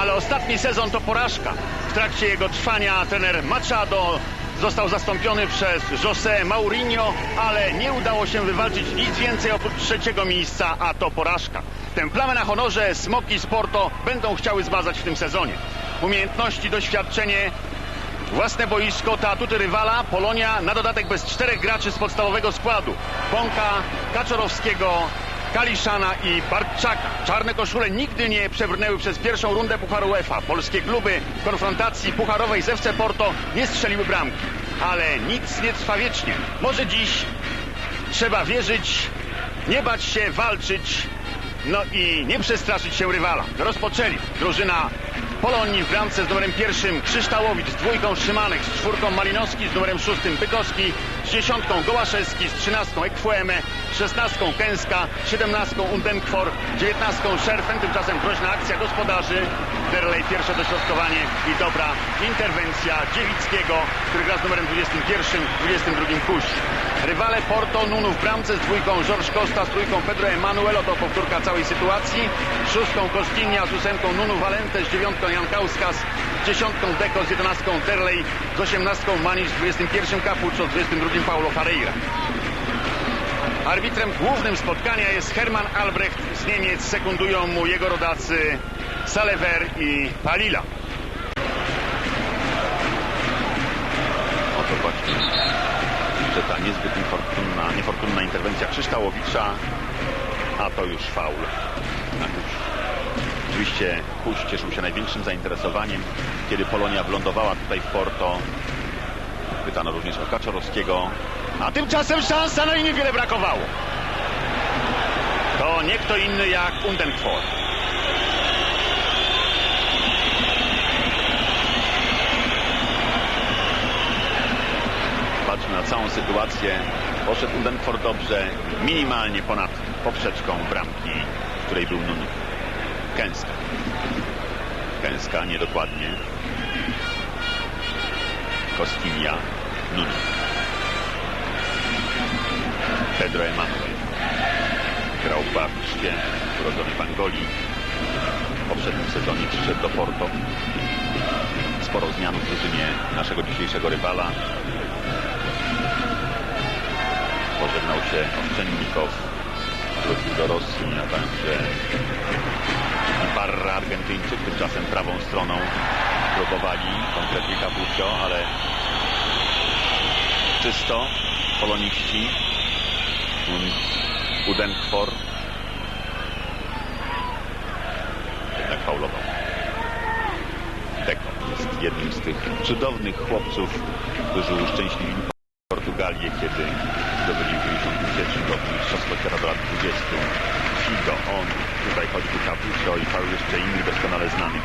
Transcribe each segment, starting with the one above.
ale ostatni sezon to porażka. W trakcie jego trwania trener Machado został zastąpiony przez José Mourinho, ale nie udało się wywalczyć nic więcej oprócz trzeciego miejsca, a to porażka. Tę plamę na honorze Smoki Sporto będą chciały zbazać w tym sezonie. Umiejętności, doświadczenie, Własne boisko to atuty rywala. Polonia na dodatek bez czterech graczy z podstawowego składu. Bąka, Kaczorowskiego, Kaliszana i Bartczaka. Czarne koszule nigdy nie przebrnęły przez pierwszą rundę Pucharu UEFA. Polskie kluby w konfrontacji pucharowej z FC Porto nie strzeliły bramki. Ale nic nie trwa wiecznie. Może dziś trzeba wierzyć, nie bać się, walczyć, no i nie przestraszyć się rywala. Rozpoczęli. Drużyna Polonii w bramce z numerem pierwszym Krzyształowicz, z dwójką Szymanek, z czwórką Malinowski, z numerem szóstym Bykowski, z dziesiątką Gołaszewski, z trzynastką Ekfueme, z szesnastką Kęska, siedemnastką Undenkwor, dziewiętnastką Szerfen. Tymczasem groźna akcja gospodarzy. Derlej pierwsze dośrodkowanie i dobra interwencja Dziewickiego, który gra z numerem 21, 22 Kuś. Rywale Porto, Nunu w bramce z dwójką George Costa, z trójką Pedro Emanuel, oto powtórka całej sytuacji. Szóstką Kostinia, z ósemką Nunu Valente, z dziewiątką Jan Kauskas, z dziesiątką Deko, z jedenastką Derlej, z osiemnastką Manisz, z 21 Capuccio, z 22 Paulo Ferreira. Arbitrem głównym spotkania jest Hermann Albrecht z Niemiec. Sekundują mu jego rodacy Salever i Palila. Oto że ta niezbyt niefortunna, niefortunna interwencja Krzyształowicza, a to już faul na. Oczywiście Kuś cieszył się największym zainteresowaniem, kiedy Polonia wlądowała tutaj w Porto. Pytano również o Kaczorowskiego, a tymczasem szansa, no i niewiele brakowało. To nie kto inny jak Undenkwor. Sytuację. Poszedł Undenkwor dobrze, minimalnie ponad poprzeczką bramki, w której był Nun. Kęska. Kęska niedokładnie. Kostinia. Nun. Pedro Emanuel. Grał w Barszcie, urodzony w Angolii. W poprzednim sezonie przyszedł do Porto. Sporo zmian w drużynie naszego dzisiejszego rywala. Pożegnał się Owczennikow, wrócił do Rosji, a także Barra Argentyńczyk, tymczasem prawą stroną próbowali, konkretnie Capuccio, ale czysto, poloniści, Udenkwor, jednak faulował. Deko jest jednym z tych cudownych chłopców, którzy uszczęśliwili Portugalię, kiedy zdobyli w 91 roku Mistrzostwo Świata do lat 20. Figo, on, tutaj choćby Capuccio i paru jeszcze innych doskonale znanych.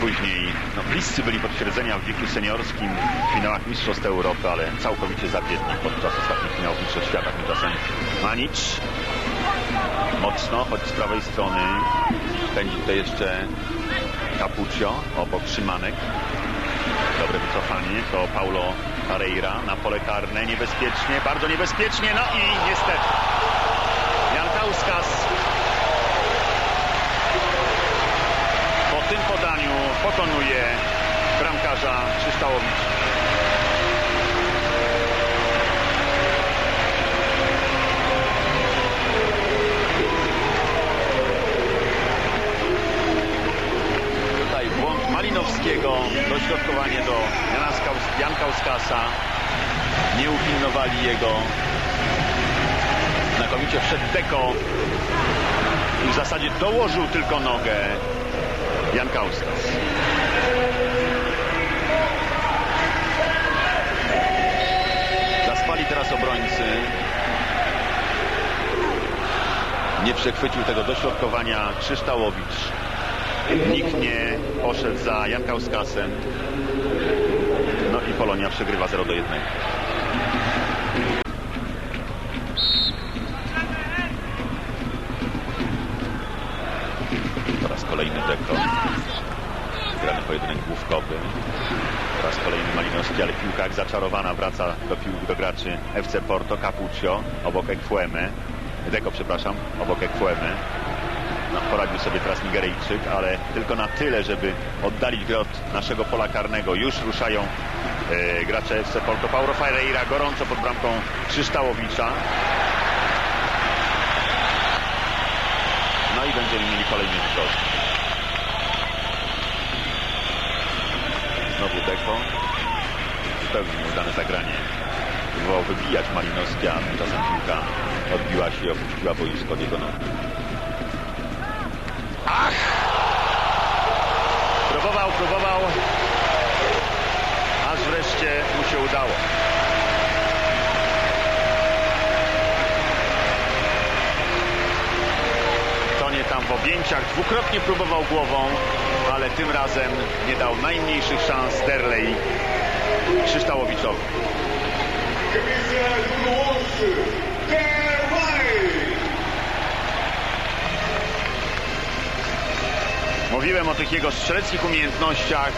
Później no, bliscy byli potwierdzenia w wieku seniorskim w finałach Mistrzostw Europy, ale całkowicie zawiedli podczas ostatnich finałów Mistrzostw Świata. Tymczasem Manicz mocno, choć z prawej strony pędzi tutaj jeszcze Capuccio, obok Szymanek. Dobre wycofanie, to Paulo Ferreira na pole karne, niebezpiecznie, bardzo niebezpiecznie, no i niestety. Jan Kauskas po tym podaniu pokonuje bramkarza Krzyształowicz. Tutaj błąd Malinowskiego, dośrodkowanie do Jana Skaus- Jan Kauskasa. Nie upilnowali jego. Znakomicie wszedł Deko i w zasadzie dołożył tylko nogę Jan Kauskas. Zaspali teraz obrońcy. Nie przechwycił tego dośrodkowania Krzyształowicz. Nikt nie poszedł za Jan Kauskasem. No i Polonia przegrywa 0 do 1. Po raz kolejny Deko. Grany pojedynek główkowy. Po raz kolejny Malinowski, ale piłka jak zaczarowana wraca do piłki do graczy FC Porto. Capuccio obok Ekfueme. Deko, przepraszam, obok Ekfueme. No, poradził sobie teraz Nigeryjczyk, ale tylko na tyle, żeby oddalić grę od naszego pola karnego. Już ruszają e, gracze FC Porto. Paulo Ferreira gorąco pod bramką Krzyształowicza. No i będziemy mieli kolejny rzut. Znowu Deko. Zupełnie nieudane zagranie. Próbował wybijać Malinowski, a tymczasem piłka odbiła się i opuściła boisko od jego nóg. Próbował, próbował. Aż wreszcie mu się udało. To nie tam w objęciach. Dwukrotnie próbował głową, ale tym razem nie dał najmniejszych szans Derley Krzyształowiczowi. Kibice Mówiłem o tych jego strzeleckich umiejętnościach.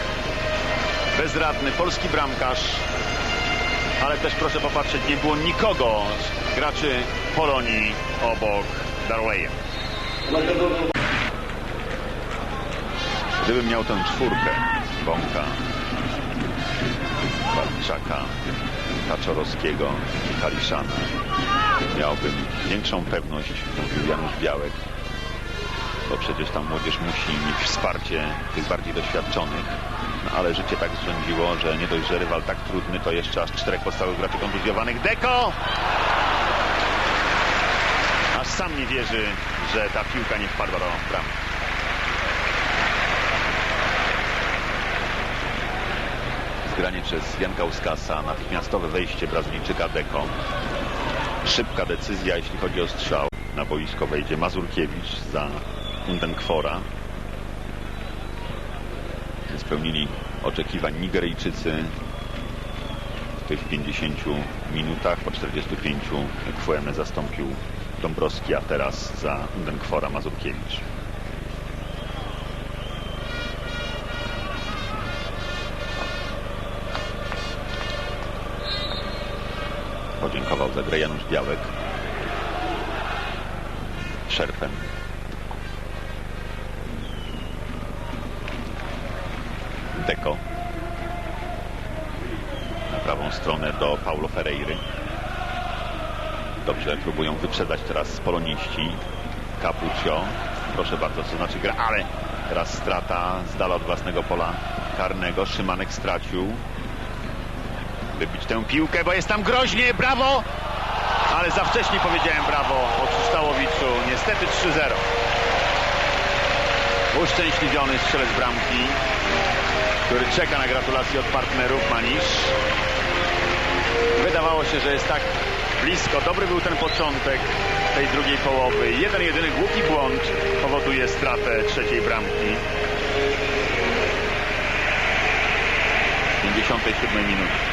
Bezradny polski bramkarz. Ale też proszę popatrzeć, nie było nikogo z graczy Polonii obok Darwaya. Gdybym miał tę czwórkę, Bąka, Barczaka, Kaczorowskiego i Kaliszana, miałbym większą pewność, mówił Janusz Białek, bo przecież tam młodzież musi mieć wsparcie tych bardziej doświadczonych. No, ale życie tak zrządziło, że nie dość, że rywal tak trudny, to jeszcze aż czterech podstawowych graczy kontuzjowanych. Deko! Aż sam nie wierzy, że ta piłka nie wpadła do bramki. Zgranie przez Janka Uskasa, natychmiastowe wejście Brazylijczyka Deko. Szybka decyzja, jeśli chodzi o strzał. Na boisko wejdzie Mazurkiewicz za Undenkwora. Spełnili oczekiwań Nigeryjczycy w tych 50 minutach. Po 45 Kweme zastąpił Dąbrowski, a teraz za Undenkwora Mazurkiewicz. Podziękował za grę Janusz Białek. Szerpem. Deko. Na prawą stronę do Paulo Ferreiry. Dobrze, próbują wyprzedzać teraz poloniści. Capuccio. Proszę bardzo, co znaczy gra, ale teraz strata z dala od własnego pola karnego. Szymanek stracił. Wybić tę piłkę, bo jest tam groźnie. Brawo! Ale za wcześnie powiedziałem brawo o Krzyształowiczu. Niestety 3-0. Uszczęśliwiony strzelec bramki, który czeka na gratulacje od partnerów Manisz. Wydawało się, że jest tak blisko. Dobry był ten początek tej drugiej połowy. Jeden jedyny głupi błąd powoduje stratę trzeciej bramki. W 57 minucie.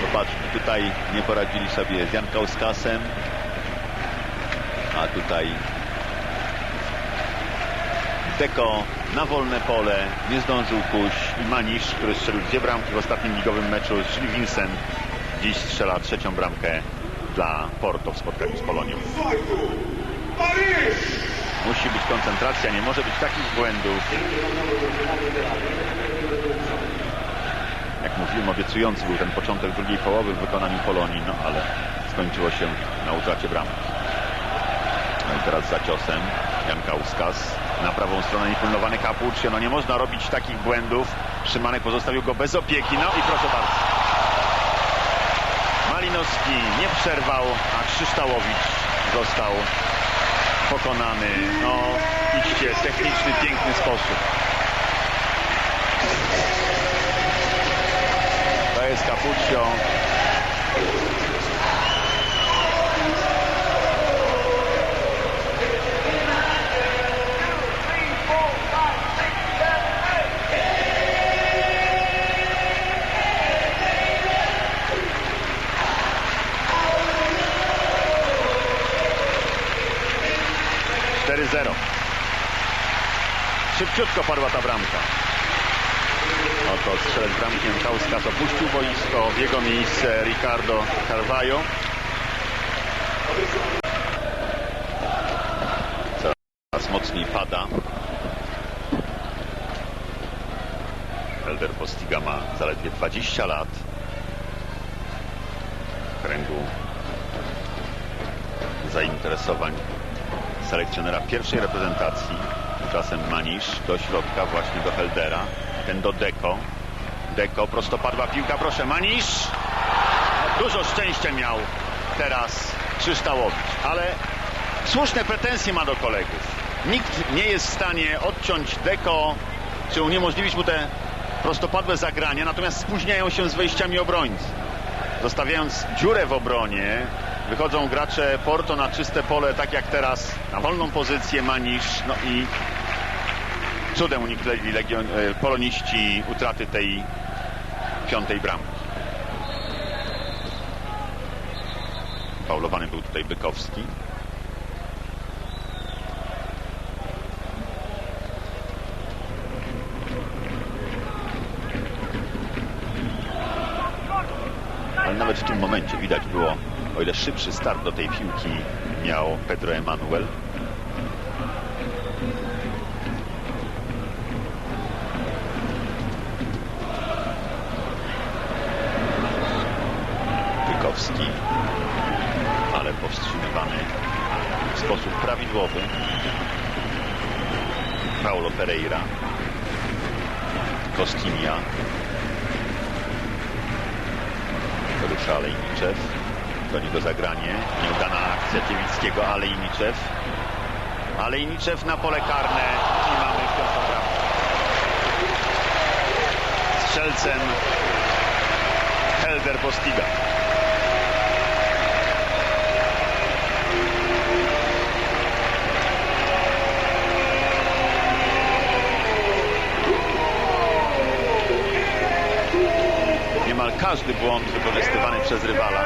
Popatrzmy, tutaj nie poradzili sobie z Jankauskasem, a tutaj Deko na wolne pole, nie zdążył pójść i Manisz, który strzelił dwie bramki w ostatnim ligowym meczu, czyli Vincent, dziś strzela trzecią bramkę dla Porto w spotkaniu z Polonią. Musi być koncentracja, nie może być takich błędów. Jak mówiłem, obiecujący był ten początek drugiej połowy w wykonaniu Polonii, no ale skończyło się na utracie bramki. No i teraz za ciosem Jan Kauskas. Na prawą stronę niepilnowany Capuccio. No nie można robić takich błędów. Szymanek pozostawił go bez opieki. No i proszę bardzo. Malinowski nie przerwał, a Krzyształowicz został pokonany. No, idźcie, techniczny, piękny sposób. To jest Capuccio. szybciutko padła ta bramka. Oto strzelec bramki Kauskas opuścił boisko. W jego miejsce Ricardo Carvalho. Coraz mocniej pada. Helder Postiga ma zaledwie 20 lat. W kręgu zainteresowań selekcjonera pierwszej reprezentacji Tymczasem Manisz do środka właśnie do Heldera. Ten do Deko. Deko, prostopadła piłka, proszę Manisz. Dużo szczęścia miał teraz Krzyształowicz, ale słuszne pretensje ma do kolegów. Nikt nie jest w stanie odciąć Deko, czy uniemożliwić mu te prostopadłe zagrania, natomiast spóźniają się z wejściami obrońcy. Zostawiając dziurę w obronie, wychodzą gracze Porto na czyste pole, tak jak teraz, na wolną pozycję Manisz, no i cudem uniknęli legion, e, poloniści utraty tej piątej bramki. Faulowany był tutaj Bykowski. Ale nawet w tym momencie widać było, o ile szybszy start do tej piłki miał Pedro Emanuel. Bykowski, ale powstrzymywany w sposób prawidłowy. Paulo Pereira, Kostinia, rusza Alejniczew. Do niego zagranie. Nieudana akcja Dziewickiego, Alejniczew. Alejniczew na pole karne i mamy piątą bramkę. Strzelcem Helder Postiga. Każdy błąd wykorzystywany przez rywala.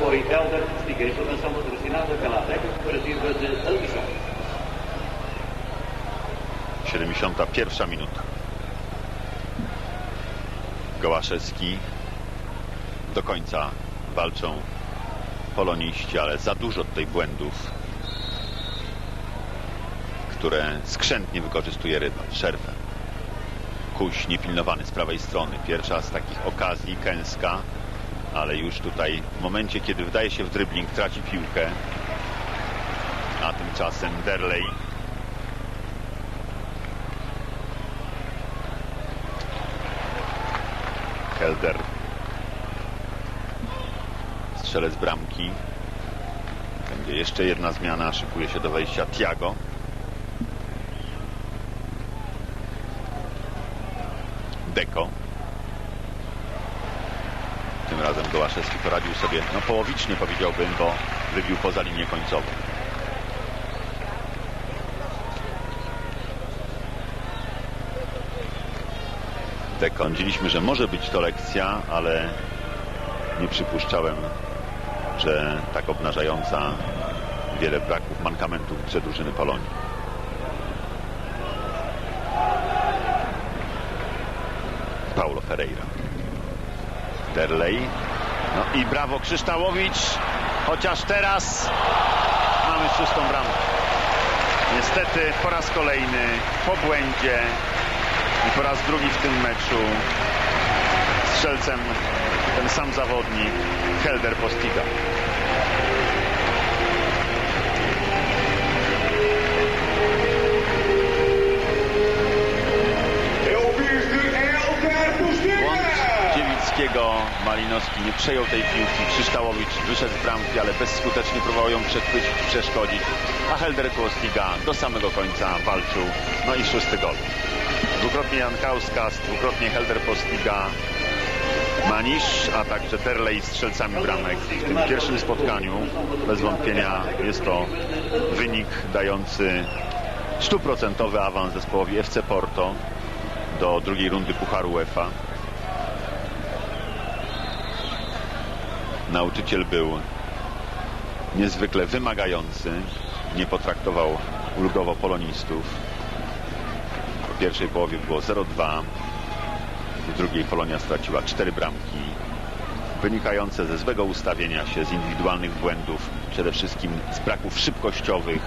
Foi Helder Postiga. Informação patrocinada pela Adega Cooperativa de Almissão. 71 minuta. Gołaszewski do końca walczą poloniści, ale za dużo tutaj błędów, które skrzętnie wykorzystuje rywal. Szerfę. Kuś niepilnowany z prawej strony. Pierwsza z takich okazji, Kęska, ale już tutaj w momencie, kiedy wdaje się w dribbling, traci piłkę. A tymczasem Derley Helder. Strzelec bramki. Będzie jeszcze jedna zmiana. Szykuje się do wejścia Tiago. Deko. Tym razem Gołaszewski poradził sobie, no połowicznie powiedziałbym, bo wybił poza linię końcową. Dekądziliśmy, że może być to lekcja, ale nie przypuszczałem, że tak obnażająca wiele braków, mankamentów grze drużyny Polonii. Paulo Ferreira. Derley. No i brawo Krzyształowicz, chociaż teraz mamy szóstą bramkę. Niestety po raz kolejny po błędzie i po raz drugi w tym meczu strzelcem ten sam zawodnik Helder Postiga. É o bis de Helder Błąd Postiga! Dziewickiego Malinowski nie przejął tej piłki. Krzyształowicz wyszedł z bramki, ale bezskutecznie próbował ją przechwycić, przeszkodzić. A Helder Postiga do samego końca walczył. No i szósty gol. Dwukrotnie Jan Kauskas, dwukrotnie Helder Postiga, Manisz, a także Terley strzelcami bramek w tym pierwszym spotkaniu. Bez wątpienia jest to wynik dający stuprocentowy awans zespołowi FC Porto do drugiej rundy Pucharu UEFA. Nauczyciel był niezwykle wymagający, nie potraktował ulgowo polonistów. W pierwszej połowie było 0-2. W drugiej Polonia straciła cztery bramki, wynikające ze złego ustawienia się, z indywidualnych błędów, przede wszystkim z braków szybkościowych.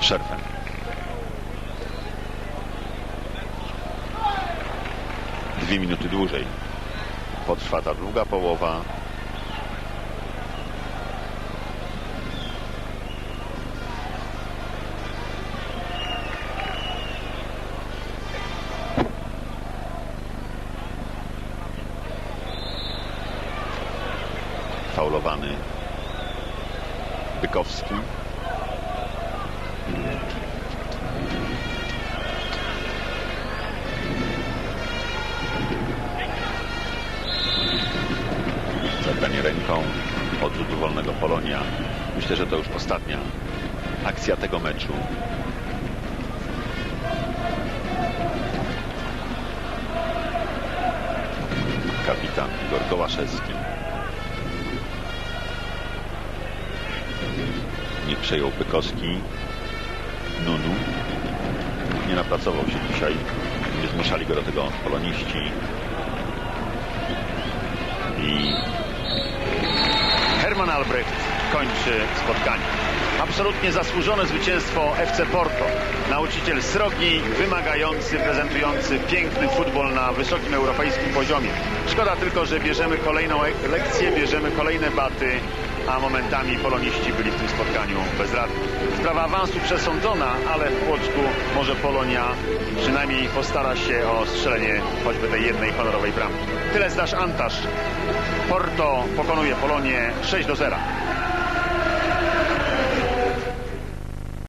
Przerwę. Dwie minuty dłużej. Potrwa ta druga połowa. Od rzutu wolnego Polonia. Myślę, że to już ostatnia akcja tego meczu. Kapitan Igor Gołaszewski. Nie przejął Bykowski. Nunu. Nie napracował się dzisiaj. Nie zmuszali go do tego poloniści. I Herman Albrecht kończy spotkanie. Absolutnie zasłużone zwycięstwo FC Porto. Nauczyciel srogi, wymagający, prezentujący piękny futbol na wysokim europejskim poziomie. Szkoda tylko, że bierzemy kolejną e- lekcję, bierzemy kolejne baty, a momentami poloniści byli w tym spotkaniu bezradni. Sprawa awansu przesądzona, ale w Płocku może Polonia przynajmniej postara się o strzelenie choćby tej jednej honorowej bramki. Tyle zdasz Antasz. Porto pokonuje Polonię 6 do 0.